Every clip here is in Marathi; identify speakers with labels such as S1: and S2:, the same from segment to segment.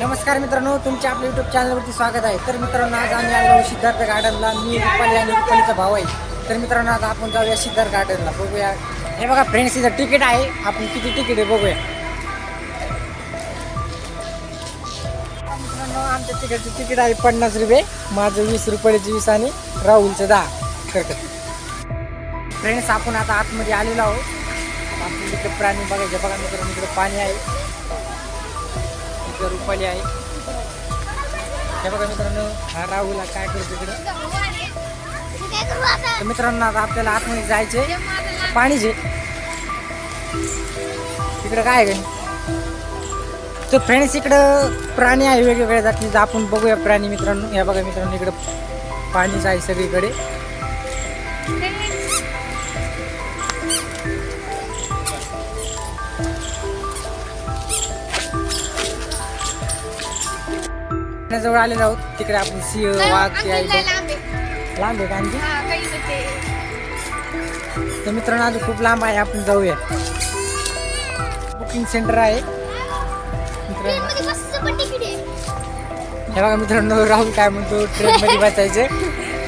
S1: नमस्कार मित्रांनो तुमच्या आपल्या युट्यूब चॅनलवरती स्वागत आहे. तर मित्रांनो आज आम्ही आलो सिद्धार्थ गार्डनला मी रुपाली आणि रुपालीचा भाऊ आहे. तर मित्रांनो आज आपण जाऊया सिद्धार्थ गार्डनला बघूया. हे बघा फ्रेंड्स इथं तिकीट आहे. आपण किती तिकीट आहे बघूया. मित्रांनो आमच्या तिकीटचं तिकीट आहे पन्नास रुपये. माझं वीस रुपयाचे वीस आणि राहुलचं दहा. फ्रेंड्स आपण आता आतमध्ये आलेलो आहोत. आपण इकडे प्राणी बघायचे बघा मित्रांनो इकडे पाणी आहे. इकडे रुपाली आहे. हे बघा मित्रांनो हा राहुल काय करतो इकडे? मित्रांनो आता आपल्याला आतमध्ये जायचे पाणीचे तिकडे काय आहे? तो तर फ्रेंड्स इकडं प्राणी आहे वेगवेगळ्या जातीचं. आपण बघूया प्राणी मित्रांनो. या बघा मित्रांनो इकडं पाणीच आहे सगळीकडे. जवळ आलेलो आहोत. तिकडे आपण सिंह वाघ. लांब आहे. का आणखी तर मित्रांनो अजून खूप लांब आहे. आपण जाऊया. बुकिंग सेंटर आहे. मित्रांनो. हे बघा मित्रांनो राहुल काय म्हणतो? ट्रेन मध्ये बसायचे.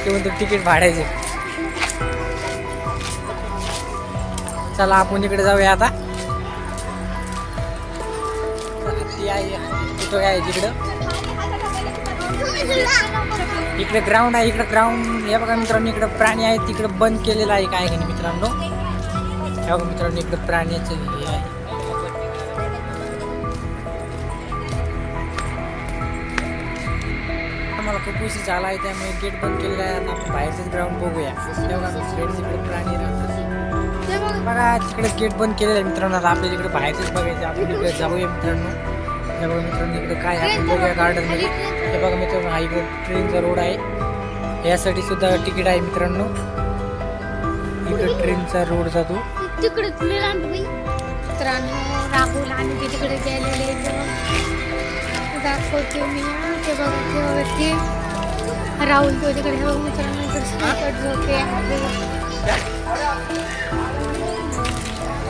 S1: ते म्हणतो तिकीट भाडायचे. चला आपण इकडे जाऊया आता. ती आहे तिकडं. इकडे ग्राउंड आहे इकडे ग्राउंड हे बघा मित्रांनो इकडे प्राणी आहेत तिकडे बंद केलेलं आहे काय की नाही मित्रांनो. हे बघा मित्रांनो इकडे प्राण्याचे हे आहे. मला खूप उशीर झाला आहे त्यामुळे गेट बंद केलेलं आहे आता आपण बाहेरचंच ग्राउंड बघूया. इकडे प्राणी राहतात. बघा तिकडे गेट बंद केलेलं आहे मित्रांनो आता आपल्याला इकडे बाहेरच बघायचं आपण इकडे जाऊया मित्रांनो. हे बघा मित्रांनो इकडे काय आहे आपण बघूया गार्डनमध्ये. हे बघा मित्रांनो हा इकडे ट्रेनचा रोड आहे. यासाठी सुद्धा तिकीट आहे मित्रांनो. इकडे ट्रेनचा रोड जातो.
S2: तिकडे मित्रांनो राहुल आणि ते तिकडे गेलेले दाखवते मी ते बघते राहुल तो तिकडे हे बघा मित्रांनो इकडे आहे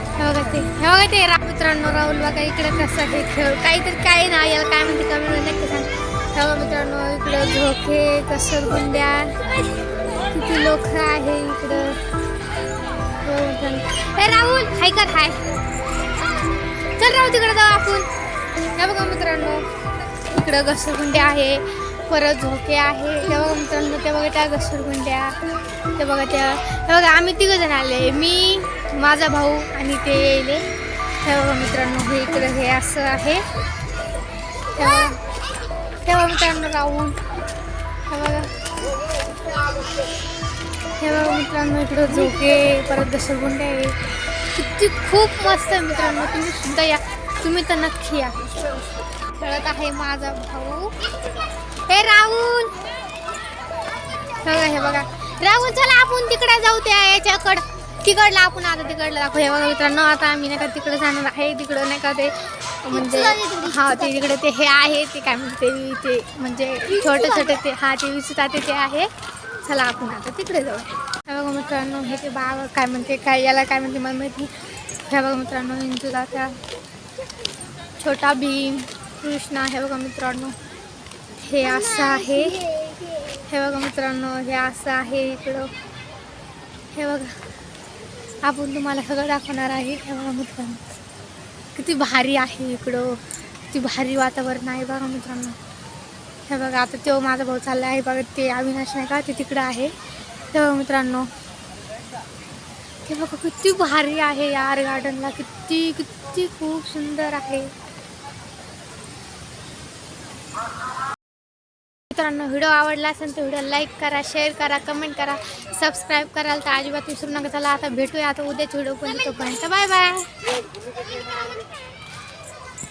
S2: हे बघा ते हे बघा ते रा- मित्रांनो राहुल बघा इकडे कसं हे खेळ. काहीतरी काय ना याला काय म्हणते कमी नक्की सांग मित्रांनो इकडं झोके कसरगुंड्या किती लोक आहे इकडं. राहुल हाय कर हाय. चल राहू तिकडं जाऊ आपण. या बघा मित्रांनो इकडं घसरगुंड्या आहे परत झोके आहे. त्या बघा मित्रांनो ते बघा त्या घसरगुंड्या. ते बघा त्या. हे बघा आम्ही तिघ जण आले. मी माझा भाऊ आणि ते येले. त्या बघा मित्रांनो हे इकडं हे असं आहे. त्या तेव्हा मित्रांनो राहुल हे बघा. हे बघा मित्रांनो इकडं झोके परत घसरगुंडे आहे. किती खूप मस्त आहे मित्रांनो. तुम्ही सुद्धा या. तुम्ही तर नक्की या. खेळत आहे माझा भाऊ. हे राहुल. हे बघा हे बघा. राहुल चला आपण तिकडे जाऊ त्या याच्याकडं. तिकडला आपण आता तिकडला दाखव. हे बघा मित्रांनो आता आम्ही नाही का तिकडे जाणार आहे. तिकडं नाही का ते म्हणजे हा ते तिकडे ते हे आहे ते काय म्हणते ते म्हणजे छोटे छोटे ते हा ते विचारते ते आहे. चला आपण आता तिकडे जाऊ. हे बघा मित्रांनो हे ते बाग काय म्हणते काय याला काय म्हणते मला माहिती हे बघा मित्रांनो इंदूला त्या छोटा भीम कृष्णा हे बघा मित्रांनो. हे असं आहे. हे बघा मित्रांनो हे असं आहे इकडं. हे बघा. आपण तुम्हाला सगळं दाखवणार आहे. हे बघा मित्रांनो. किती भारी आहे इकडं. किती भारी वातावरण आहे बघा मित्रांनो. हे बघा आता तो माझा भाऊ चालला आहे बघा ते अविनाश नाही का? ते तिकडं आहे. ते मित्रांनो. ते बघा किती भारी आहे यार गार्डनला किती किती खूप सुंदर आहे. मित्रांनो व्हिडिओ आवडला असेल तर व्हिडिओ लाईक करा शेअर करा कमेंट करा सबस्क्राईब कराल तर अजिबात विसरू नका. चला आता भेटूया. आता उद्याच व्हिडिओ पण तोपर्यंत बाय बाय.